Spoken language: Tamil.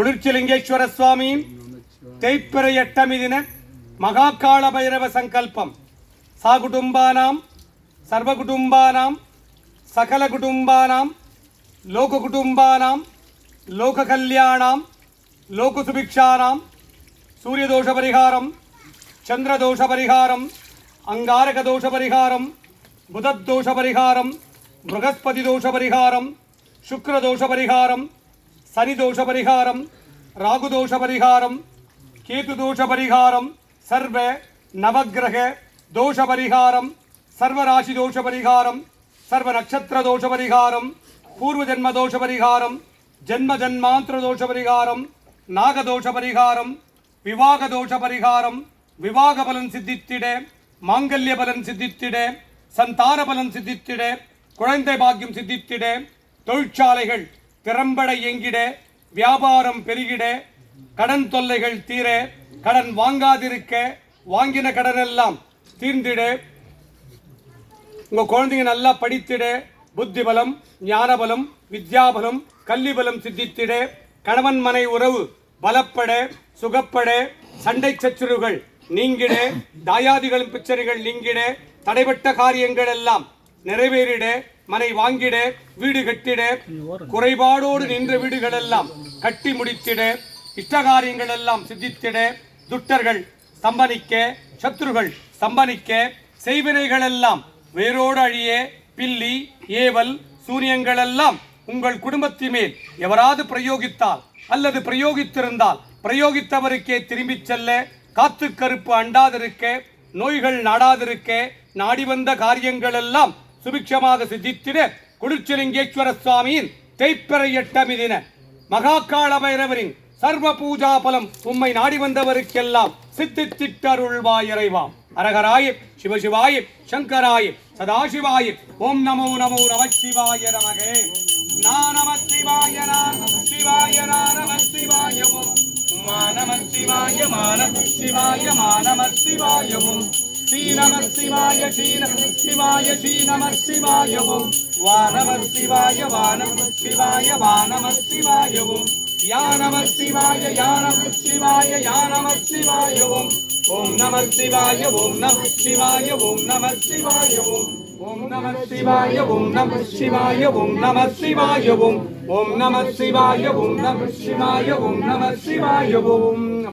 குளிர்ச்சிலிங்கேஸ்வர சுவாமி தேய்ப்பிறை எட்டமி தின மகாகால பைரவ சங்கல்பம். சாகுடும்பானாம் சர்வகுடும்பானாம் சகல குடும்பானாம் லோக குடும்பானாம் லோக கல்யாணாம் லோக சுபிக்ஷானாம் சூரியதோஷ பரிகாரம் சந்திரதோஷ பரிகாரம் அங்காரக தோஷ பரிகாரம் புதத்தோஷ பரிகாரம் பிருகஸ்பதி தோஷ பரிகாரம் சுக்கரதோஷ பரிகாரம் சனிதோஷ பரிகாரம் ராகுதோஷ பரிகாரம் கேதுதோஷ பரிகாரம் சர்வ நவகிரக தோஷ பரிகாரம் சர்வராசி தோஷ பரிகாரம் சர்வ நட்சத்திர தோஷ பரிகாரம் பூர்வ ஜென்ம தோஷ பரிகாரம் ஜென்ம ஜென்மாந்திர தோஷ பரிகாரம் நாகதோஷ பரிகாரம் விவாக தோஷ பரிகாரம் விவாக பலன் சித்தித்திட மாங்கல்ய பலன் சித்தித்திட சந்தான பலன் சித்தித்திட குழந்தை பாக்கியம் சித்தித்திட தொழிற்சாலைகள் திறம்பட எங்கிட வியாபாரம் பெருகிட கடன் தொல்லைகள் தீர கடன் வாங்காதிருக்க வாங்கின கடன் எல்லாம் தீர்ந்திட உங்கள் குழந்தைங்க நல்லா படித்திட புத்தி பலம் ஞானபலம் வித்யாபலம் வித்யா கல்வி பலம் சித்தித்திட கணவன் மனை உறவு பலப்பட சுகப்பட சண்டை சச்சுறுகள் நீங்கிட தாயாதிகளும் பிரச்சனைகள் நீங்கிட தடைபட்ட காரியங்கள் எல்லாம் நிறைவேறிட மனை வாங்கிட வீடு கட்டிட குறைபாடோடு நின்ற வீடுகள் எல்லாம் கட்டி முடித்திட இஷ்டகாரியங்கள் எல்லாம் சித்தித்திட துட்டர்கள் சம்பனிக்க சத்ருகள் சம்பனிக்க செய்வினைகள் எல்லாம் வேரோடு அழிய பில்லி ஏவல் சூரியங்கள் எல்லாம் உங்கள் குடும்பத்தின் மேல் எவராது பிரயோகித்தால் அல்லது பிரயோகித்திருந்தால் பிரயோகித்தவருக்கே திரும்பிச் செல்ல காத்து கருப்பு அண்டாதிருக்க நோய்கள் நாடாதிருக்க நாடி வந்த காரியங்கள் எல்லாம் சுபிக்ஷமாக சித்தித்திட குளிர்ச்சலிங்கேஸ்வர சுவாமியின் தேய்ப்பறை எட்டமிதின மகாகால பைரவரின் சர்வ பூஜா பலம் உம்மை நாடி வந்தவருக்கெல்லாம் சித்தித்திட்டருள்வாய் இறைவாம். அரகராய சிவசிவாய சங்கராய சதாசிவாய ஓம் நமோ நமோ நமச்சிவாய நமகே. நானமசிவாய நானமசிவாய நானமசிவாய ஓம். மானமசிவாய மானமசிவாய மானமசிவாய ஓம் ஸ்ரீநமசிவாய ஸ்ரீநமசிவாய ஸ்ரீநமசிவாய ஓம் வானமசிவாய வானமசிவாய வானமசிவாய ஓம் யானமசிவாய யானமசிவாய யானமசிவாய ஓம் ஓம் நம சிவாய ஓம் நம சிவாய ஓம் நம சிவாய ஓம் ஓம் நம சிவாய ஓம் நம சிவாய ஓம் நம சிவாய ஓம் ஓம் நம சிவாய ஓம் நம சிவாய ஓம் நம சிவாய ஓம்